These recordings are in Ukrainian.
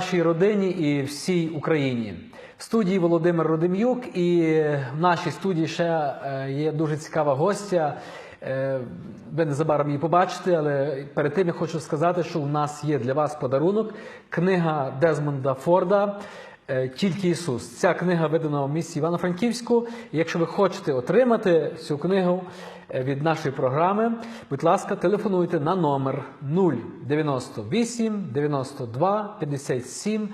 Вашій родині і всій Україні. В студії Володимир Родим'юк, і в нашій студії ще е, є дуже цікава гостя. Е, Ви незабаром її побачите, але перед тим я хочу сказати, що у нас є для вас подарунок книга Дезмонда Форда. е, Тільки Ісус. Ця книга видана в місті Івано-Франківську. Якщо ви хочете отримати цю книгу від нашої програми, будь ласка, телефонуйте на номер 098 92 57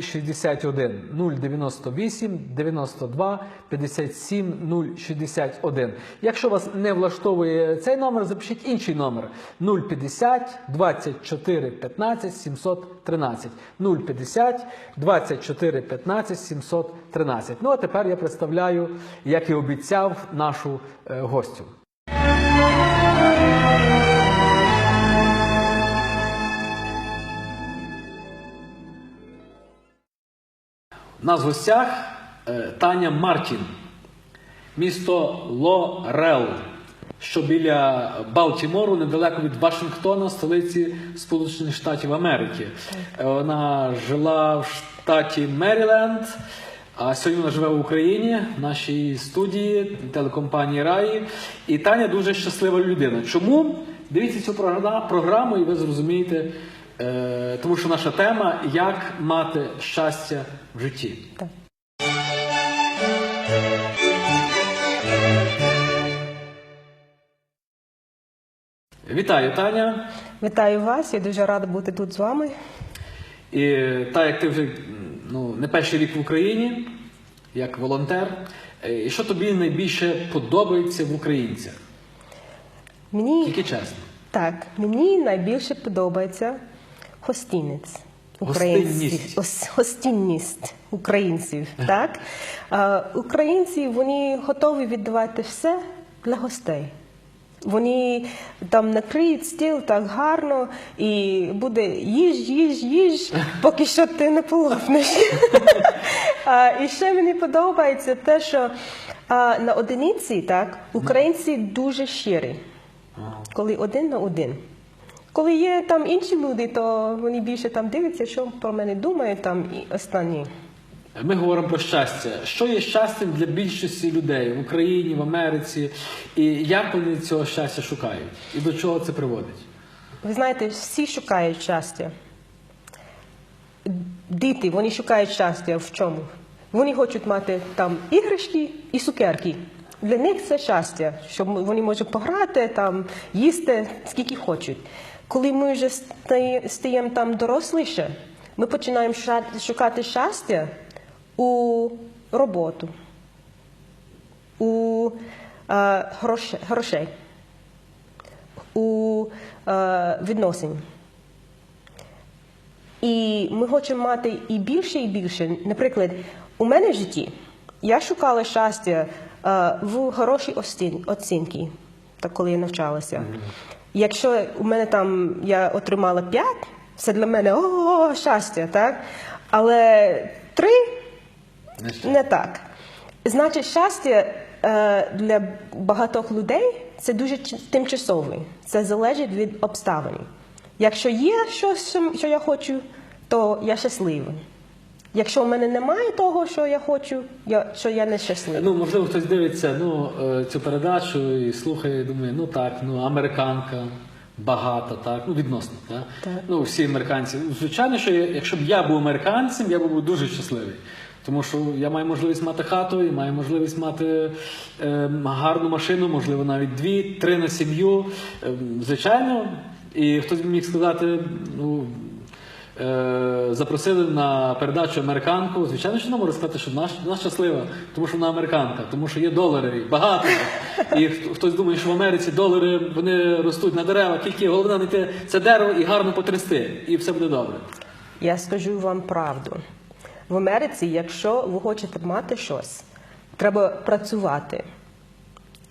061 098 92 57 061. Якщо вас не влаштовує цей номер, запишіть інший номер 050 24 15 713 050 24 15 713. Ну а тепер я представляю, як і обіцяв, нашу е, гостю. У нас в гостях е, Таня Мартін, місто Лорел, що біля Балтімору, недалеко від Вашингтона, столиці Сполучених Штатів Америки. Е, Вона жила в штаті Меріленд, а сьогодні вона живе в Україні, в нашій студії телекомпанії Раї. І Таня дуже щаслива людина. Чому? Дивіться цю програму, і ви зрозумієте, е, тому що наша тема як мати щастя в житті. Так. Вітаю, Таня. Вітаю вас, я дуже рада бути тут з вами. І так як ти вже ну, не перший рік в Україні, як волонтер, е, і що тобі найбільше подобається в українцях? Мені Тільки чесно. так, мені найбільше подобається гостинець. Ос- Гостинність українців. Так? А, українці вони готові віддавати все для гостей. Вони там накриють стіл так гарно і буде їж, їж, їж, поки що ти не полопнеш. І ще мені подобається те, що на одиниці так, українці дуже щирі, коли один на один. Коли є там інші люди, то вони більше там дивляться, що про мене думають там і останні. Ми говоримо про щастя. Що є щастям для більшості людей в Україні, в Америці, і як вони цього щастя шукають? І до чого це приводить? Ви знаєте, всі шукають щастя. Діти, вони шукають щастя в чому? Вони хочуть мати там іграшки і цукерки. Для них це щастя, щоб вони можуть пограти, там, їсти скільки хочуть. Коли ми вже стає- стаємо там доросліше, ми починаємо шукати щастя у роботу, у е, гроше- грошей, у е, відносин. І ми хочемо мати і більше, і більше. Наприклад, у мене в житті я шукала щастя е, в хорошій оцінки, так коли я навчалася. Якщо у мене там я отримала 5, це для мене о, щастя, так? Але 3 Не не так. Значить, щастя е, для багатьох людей це дуже тимчасове. Це залежить від обставин. Якщо є щось, що- я хочу, то я щасливий. Якщо в мене немає того, що я хочу, я, що я не щасливий. Ну, можливо, хтось дивиться ну, е, цю передачу і слухає, і думає, ну так, ну американка. Багата, так, ну відносно, так? Так. Ну, всі американці. Ну, Звичайно, що я- якщо б я був американцем, я був дуже щасливий. Тому що я маю можливість мати хату, і маю можливість мати е, гарну машину, можливо, навіть дві, три на сім'ю. Е, звичайно, і хтось міг сказати, ну. Е, запросили на передачу американку. Звичайно, що вона може сказати, що вона, вона щаслива, тому що вона американка, тому що є долари, багато. І хто- хтось думає, що в Америці долари вони ростуть на дерева, тільки головне знайти це дерево і гарно потрясти, і все буде добре. Я скажу вам правду. В Америці, якщо ви хочете мати щось, треба працювати.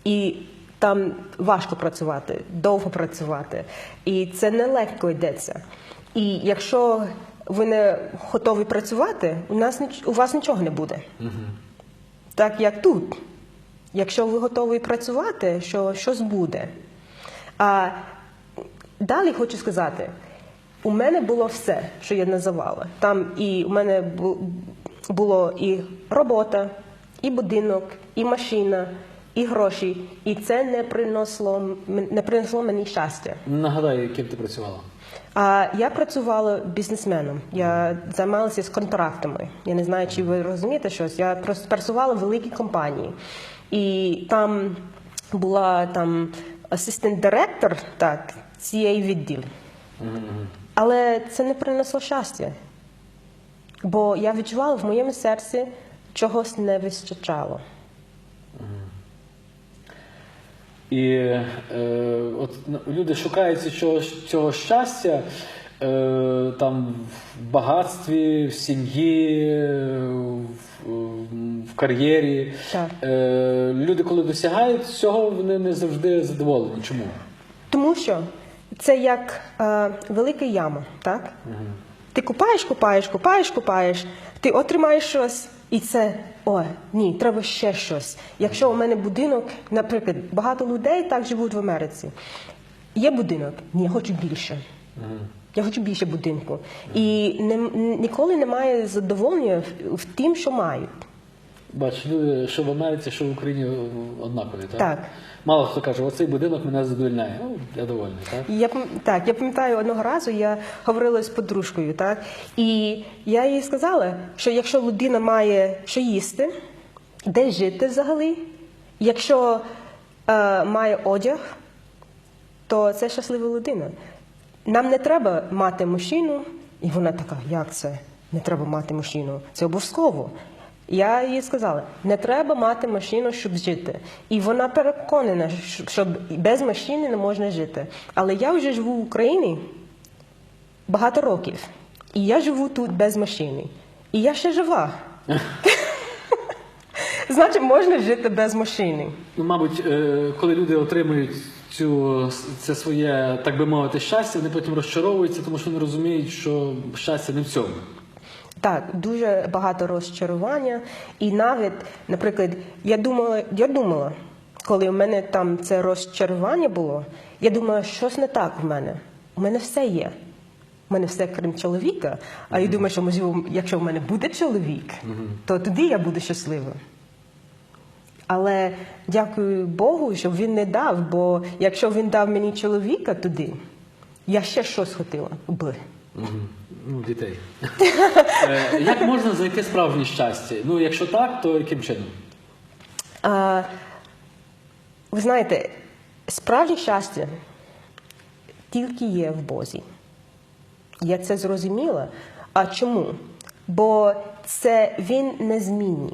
І там важко працювати, довго працювати. І це нелегко йдеться. І якщо ви не готові працювати, у, нас, у вас нічого не буде. Так як тут. Якщо ви готові працювати, що щось буде. А далі хочу сказати, у мене було все, що я називала. Там і у мене було і робота, і будинок, і машина, і гроші. І це не принесло, не принесло мені щастя. Нагадай, яким ти працювала. А я працювала бізнесменом. Я займалася з контрактами. Я не знаю, чи ви розумієте щось. Я працювала в великій компанії, і там була там асистент-директор так, цієї відділу. Але це не принесло щастя. Бо я відчувала в моєму серці чогось не вистачало. І е, от ну, люди шукають цього, цього щастя е, там в багатстві, в сім'ї, в, в кар'єрі. Так. Е, люди, коли досягають цього, вони не завжди задоволені. Чому? Тому що це як е, велика яма, так? Ти купаєш, купаєш, купаєш, купаєш, ти отримаєш щось, і це ой, ні, треба ще щось. Якщо у мене будинок, наприклад, багато людей так живуть в Америці. Є будинок, ні, я хочу більше. Я хочу більше будинку. І не, ніколи немає задоволення в, в тим, що мають. Бач, люди, що в Америці, що в Україні однакові, так? Так. Мало хто каже, оцей будинок мене задовольняє. Ну, я довольний, так? Я так, я пам'ятаю одного разу, я говорила з подружкою, так і я їй сказала, що якщо людина має що їсти, де жити взагалі, якщо е, має одяг, то це щаслива людина. Нам не треба мати машину, і вона така, як це? Не треба мати машину. Це обов'язково. Я їй сказала, не треба мати машину, щоб жити. І вона переконана, що- без машини не можна жити. Але я вже живу в Україні багато років. І я живу тут без машини. І я ще жива. Значить, можна жити без машини. Ну, мабуть, е, коли люди отримують цю, це своє, так би мовити, щастя, вони потім розчаровуються, тому що вони розуміють, що щастя не в цьому. Так, дуже багато розчарування. І навіть, наприклад, я думала, я думала, коли в мене там це розчарування було, я думала, щось не так в мене. У мене все є. У мене все крім чоловіка. А я думаю, що можливо, якщо в мене буде чоловік, то тоді я буду щаслива. Але дякую Богу, що він не дав, бо якщо він дав мені чоловіка туди, я ще щось хотіла би. Ну, дітей. Е, Як можна знайти справжнє щастя? Ну, якщо так, то яким чином? А, ви знаєте, справжнє щастя тільки є в Бозі. Я це зрозуміла. А чому? Бо це він незмінний.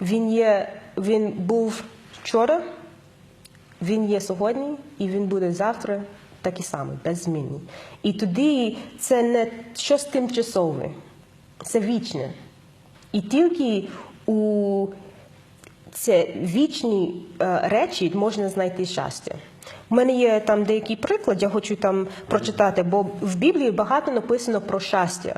Він є, він був вчора, він є сьогодні, і він буде завтра такий самий, беззмінний. І тоді це не щось тимчасове, це вічне. І тільки у це вічні е, речі можна знайти щастя. У мене є там деякий приклад, я хочу там прочитати, бо в Біблії багато написано про щастя,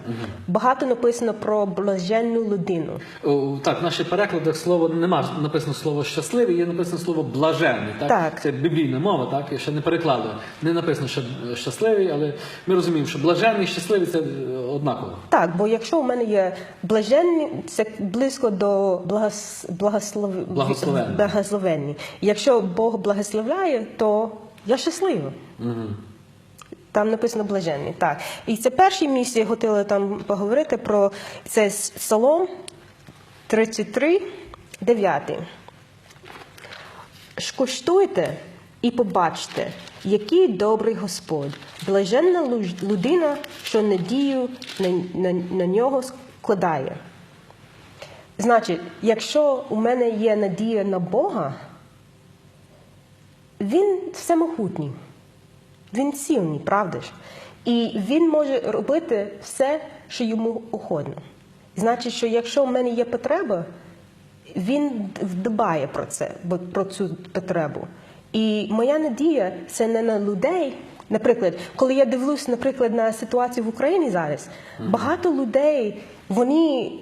багато написано про блаженну людину. О, так, в наших перекладах слово нема написано слово щасливий, є написано слово блаженний. Так? Так. Це біблійна мова, так? І ще не перекладено. Не написано, що щасливий, але ми розуміємо, що блаженний і щасливий це однаково. Так, бо якщо у мене є блаженні, це близько до благос... благослов... Благословенні. Якщо Бог благословляє, то я щаслива. Там написано блаженні. Так. І це перше місце, я хотіла там поговорити про це Псалом 33, 9. Скуштуйте і побачте, який добрий Господь, блаженна людина, що надію на, на, на нього складає. Значить, якщо у мене є надія на Бога, він всемогутній, він сильний, правда ж? І він може робити все, що йому угодно. Значить, що якщо в мене є потреба, він дбає про це, про цю потребу. І моя надія це не на людей. Наприклад, коли я дивлюсь, наприклад, на ситуацію в Україні зараз, багато людей вони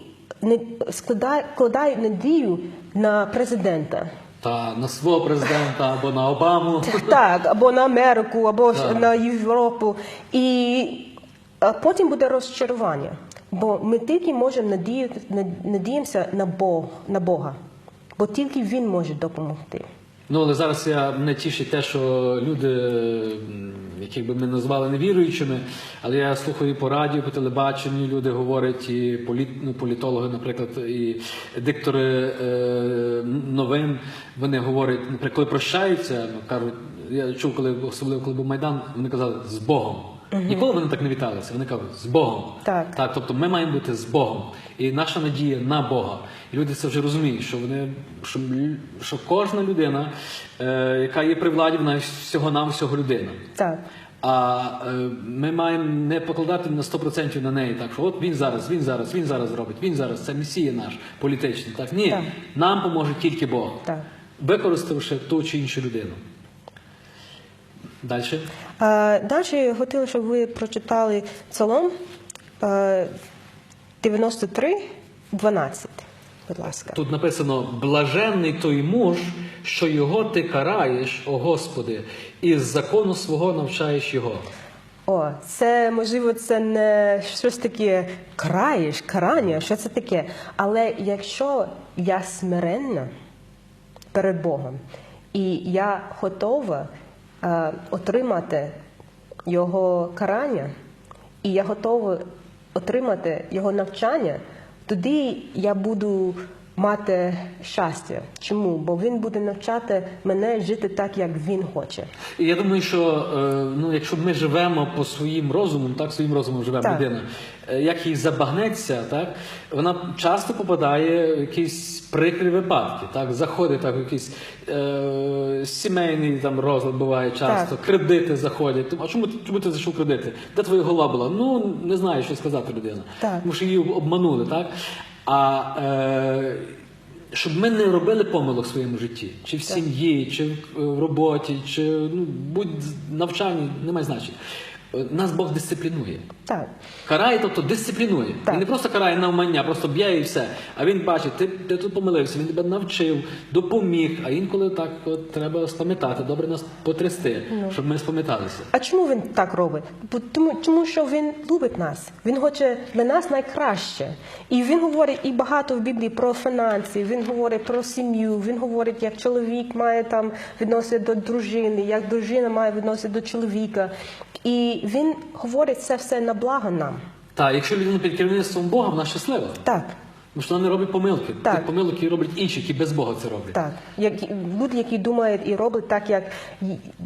не складають надію на президента. Та на свого президента або на Обаму. Так, або на Америку, або Так. на Європу. І потім буде розчарування. Бо ми тільки можемо надіяти, надіємося на, Бог, на Бога, бо тільки Він може допомогти. Ну, але зараз я мене тішить те, що люди, яких би ми назвали невіруючими, але я слухаю по радіо, по телебаченню, люди говорять, і політ, ну, політологи, наприклад, і диктори е, новин, вони говорять, наприклад, коли прощаються, кажуть, я чув, коли особливо коли був Майдан, вони казали з Богом. Ніколи вони так не віталися. Вони кажуть з Богом. Так. Так, тобто ми маємо бути з Богом. І наша надія на Бога. І люди це вже розуміють, що вони що, що кожна людина, е, яка є при владі, вона всього нам всього людина. Так. А е, ми маємо не покладати на 100% на неї, так що от він зараз, він зараз, він зараз робить, він зараз, це месія наш політичний. Так ні, Так. нам поможе тільки Бог, Так. використавши ту чи іншу людину. Далі. А, далі я хотіла, щоб ви прочитали Псалом е, 93, 12. Будь ласка. Тут написано: блаженний той муж, що його ти караєш, о Господи, і з закону свого навчаєш його. О, це можливо, це не щось таке краєш, карання, що це таке. Але якщо я смиренна перед Богом, і я готова отримати Його карання, і я готова отримати Його навчання, тоді я буду мати щастя. Чому? Бо він буде навчати мене жити так, як він хоче. І я думаю, що е, ну, якщо ми живемо по своїм розумам, так своїм розумом живе Так. людина, е, як їй забагнеться, так вона часто попадає в якісь прикрі випадки. Так, заходить так, в якийсь е, сімейний там розлад буває часто, Так. кредити заходять. А чому ти чому ти зайшов кредити? Де твоя голова була? Ну не знаю, що сказати людина. Так. Тому що її обманули, так? А е, щоб ми не робили помилок в своєму житті, чи в сім'ї, чи в, в роботі, чи ну, будь навчанні, немає значення. Нас Бог дисциплінує. Так. Карає, тобто дисциплінує. Так. Він не просто карає навмання, просто б'є і все. А він бачить, ти, ти тут помилився, він тебе навчив, допоміг. А інколи так от, треба спам'ятати, добре нас потрясти, Ну. щоб ми спам'яталися. А чому він так робить? Бо Тому, тому що він любить нас. Він хоче для нас найкраще. І він говорить і багато в Біблії про фінанси, він говорить про сім'ю, він говорить, як чоловік має там відносити до дружини, як дружина має відносити до чоловіка. І він говорить це все на благо нам. Так, якщо людина під керівництвом Бога, вона щаслива. Так, Тому що вона не робить помилки. Так. Тих помилок, які роблять інші, які без Бога це роблять. так. Як люди, які думають і роблять так, як,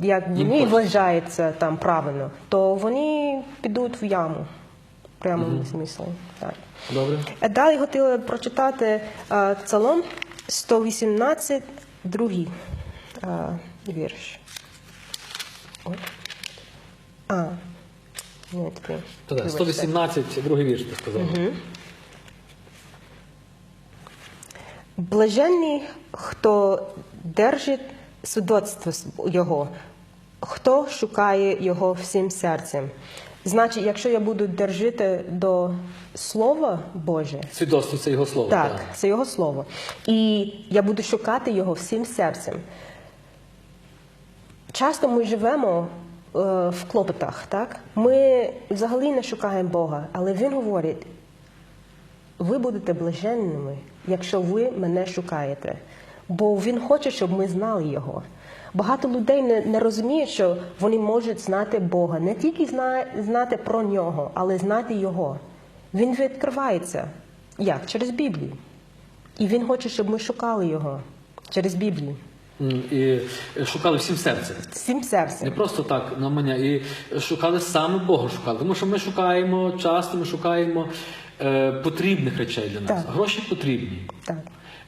як вони хочеться. вважаються там правильно, то вони підуть в яму. В прямому смислі. Так. Добре? Далі хотіла прочитати а, Псалом 118, другий а, вірш. Ой. А, ні, такий. То так, 118, другий вірш ти сказав. Блаженний, хто держить свідоцтво його, хто шукає його всім серцем. Значить, якщо я буду держати до Слова Боже, Свідоцтво це його слово. Так, це його слово. І я буду шукати його всім серцем. Часто ми живемо в клопотах, так? Ми взагалі не шукаємо Бога, але Він говорить: ви будете блаженними, якщо ви мене шукаєте. Бо Він хоче, щоб ми знали Його. Багато людей не, не розуміють, що вони можуть знати Бога, не тільки зна, знати про нього, але знати Його. Він відкривається. Як? Через Біблію. І він хоче, щоб ми шукали його через Біблію. І шукали всім серцем. Всім Не просто так на мене. І шукали саме Бога шукали. Тому що ми шукаємо, часто ми шукаємо е, потрібних речей для нас. Так. Гроші потрібні, Так.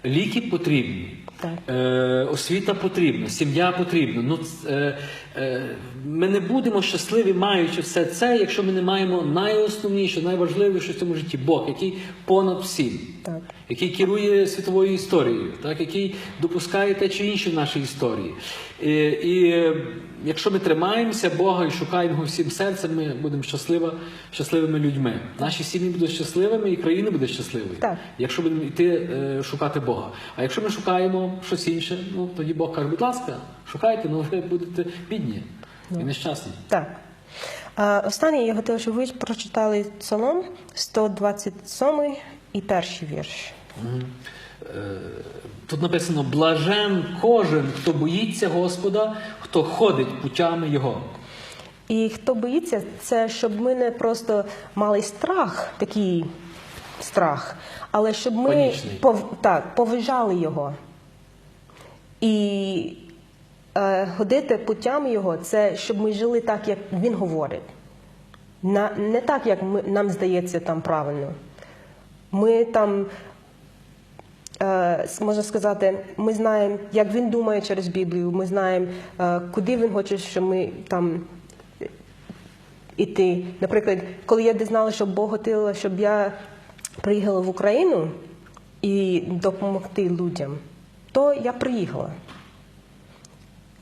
ліки потрібні, Так. е, освіта потрібна, сім'я потрібна. Ну, е, е, ми не будемо щасливі, маючи все це, якщо ми не маємо найосновніше, найважливіше в цьому житті Бог, який понад всім. Так. Який керує світовою історією, так, який допускає те чи інше в нашій історії. І, і якщо ми тримаємося Бога і шукаємо його всім серцем, ми будемо щаслива, щасливими людьми. Наші сім'ї будуть щасливими, і країна буде щасливою. Так. Якщо будемо йти е, шукати Бога. А якщо ми шукаємо щось інше, ну тоді Бог каже, будь ласка, шукайте, ну ви будете бідні і нещасні. Так. А, останнє я хотіла, щоб ви прочитали Псалом 127 і перший вірш. Тут написано: блажен кожен, хто боїться Господа, хто ходить путями Його. І хто боїться, це щоб ми не просто мали страх, такий страх, але щоб ми пов, так, поважали його. І е, ходити путями його, це щоб ми жили так, як він говорить. На, не так, як ми, нам здається там правильно. Ми там, е, можна сказати, ми знаємо, як він думає через Біблію, ми знаємо, е, куди він хоче, щоб ми там іти. Наприклад, коли я дізналася, що Бог хотів, щоб я приїхала в Україну і допомогти людям, то я приїхала.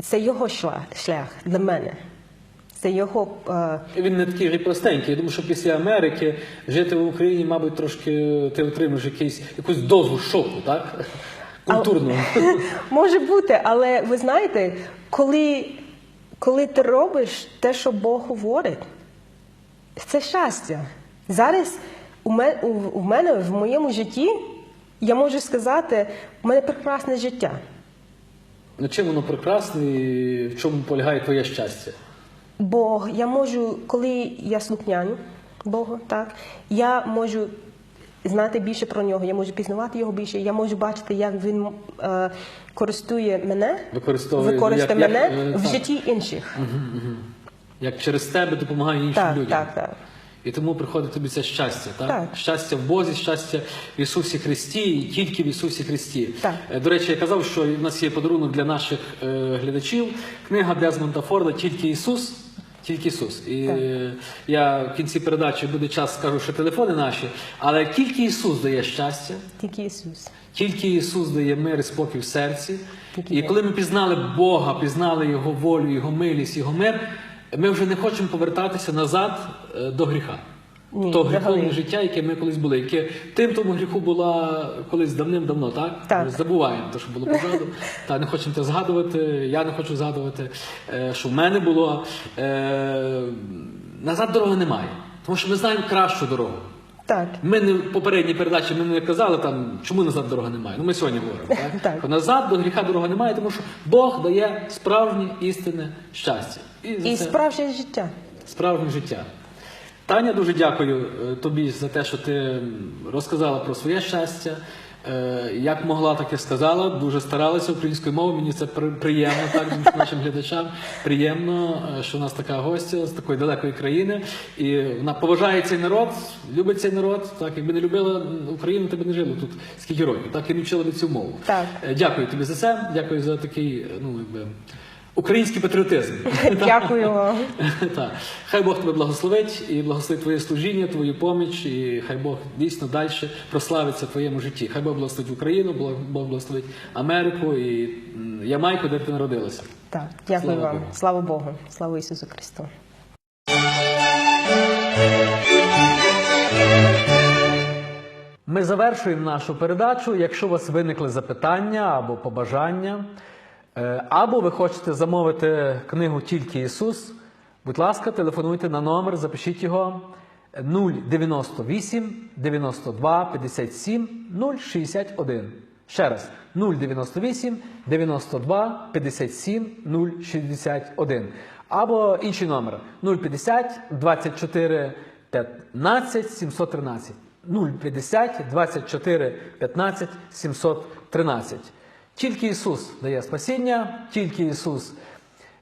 Це його шлях для мене. Це його. Е, Він не такий вже простенький. Я думаю, що після Америки жити в Україні, мабуть, трошки ти отримаєш якийсь, якусь дозу шоку, так? Культурного. Може бути, але ви знаєте, коли, коли ти робиш те, що Бог говорить, це щастя. Зараз у мене, у, у мене в моєму житті я можу сказати, у мене прекрасне життя. Ну чим воно прекрасне і в чому полягає твоє щастя? Бо я можу, коли я слухняю Богу, так, я можу знати більше про нього, я можу пізнавати його більше, я можу бачити, як він е, користує мене, Використовує, використає як- як, мене е, в так. житті інших. Як через тебе допомагає іншим Так, людям. так, так. І тому приходить тобі це щастя, так? Так. Щастя в Бозі, щастя в Ісусі Христі і тільки в Ісусі Христі. Так. Е, До речі, я казав, що в нас є подарунок для наших е, глядачів. Книга Дезмонта Форда Тільки Ісус. Тільки Ісус. І Так. я в кінці передачі буде час, скажу, що телефони наші, але тільки Ісус дає щастя. Тільки Ісус. Тільки Ісус дає мир і спокій в серці. Тільки І коли ми пізнали Бога, пізнали Його волю, Його милість, Його мир, ми вже не хочемо повертатися назад е, до гріха. Ні, То гріховне життя, яке ми колись були, яке тим тому гріху була колись давним-давно, так? Так. Ми забуваємо те, що було позаду. Та не хочемо це згадувати, я не хочу згадувати, е, що в мене було. Е, Назад дороги немає. Тому що ми знаємо кращу дорогу. Так. Ми не в попередній передачі ми не казали там, чому назад дороги немає. Ну ми сьогодні говоримо. Так? Так. Назад до гріха дороги немає, тому що Бог дає справжнє істинне щастя. І, за І це справжнє життя. справжнє життя. Таня, дуже дякую е, тобі за те, що ти розказала про своє щастя. Е, Як могла, так і сказала. Дуже старалася українською мовою. Мені це приємно, так нашим глядачам. Приємно, е, що у нас така гостя з такої далекої країни. І вона поважає цей народ, любить цей народ. Так, якби не любила Україну, ти б не жила тут скільки років, так і не вчила би цю мову. Так. Дякую тобі за це. Дякую за такий, ну якби український патріотизм. Дякую вам. Так. Хай Бог тебе благословить і благословить твоє служіння, твою поміч, і хай Бог дійсно далі прославиться в твоєму житті. Хай Бог благословить Україну, Бог благословить Америку і Ямайку, де ти народилася. Так, дякую Слава вам. Богу. Слава Богу. Слава Ісусу Христу. Ми завершуємо нашу передачу. Якщо у вас виникли запитання або побажання, або ви хочете замовити книгу Тільки Ісус, будь ласка, телефонуйте на номер, запишіть його 098 92 57 061. Ще раз 098 92 57 061. Або інший номер 050 24 15 713. 050 24 15 713. Тільки Ісус дає спасіння, тільки Ісус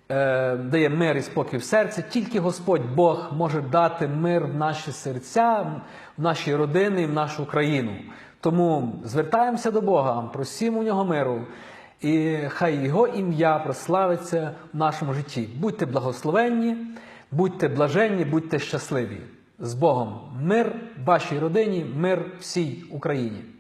е, дає мир і спокій в серці, тільки Господь Бог може дати мир в наші серця, в наші родини в нашу країну. Тому звертаємося до Бога, просимо у нього миру, і хай Його ім'я прославиться в нашому житті. Будьте благословенні, будьте блаженні, будьте щасливі. З Богом мир вашій родині, мир всій Україні.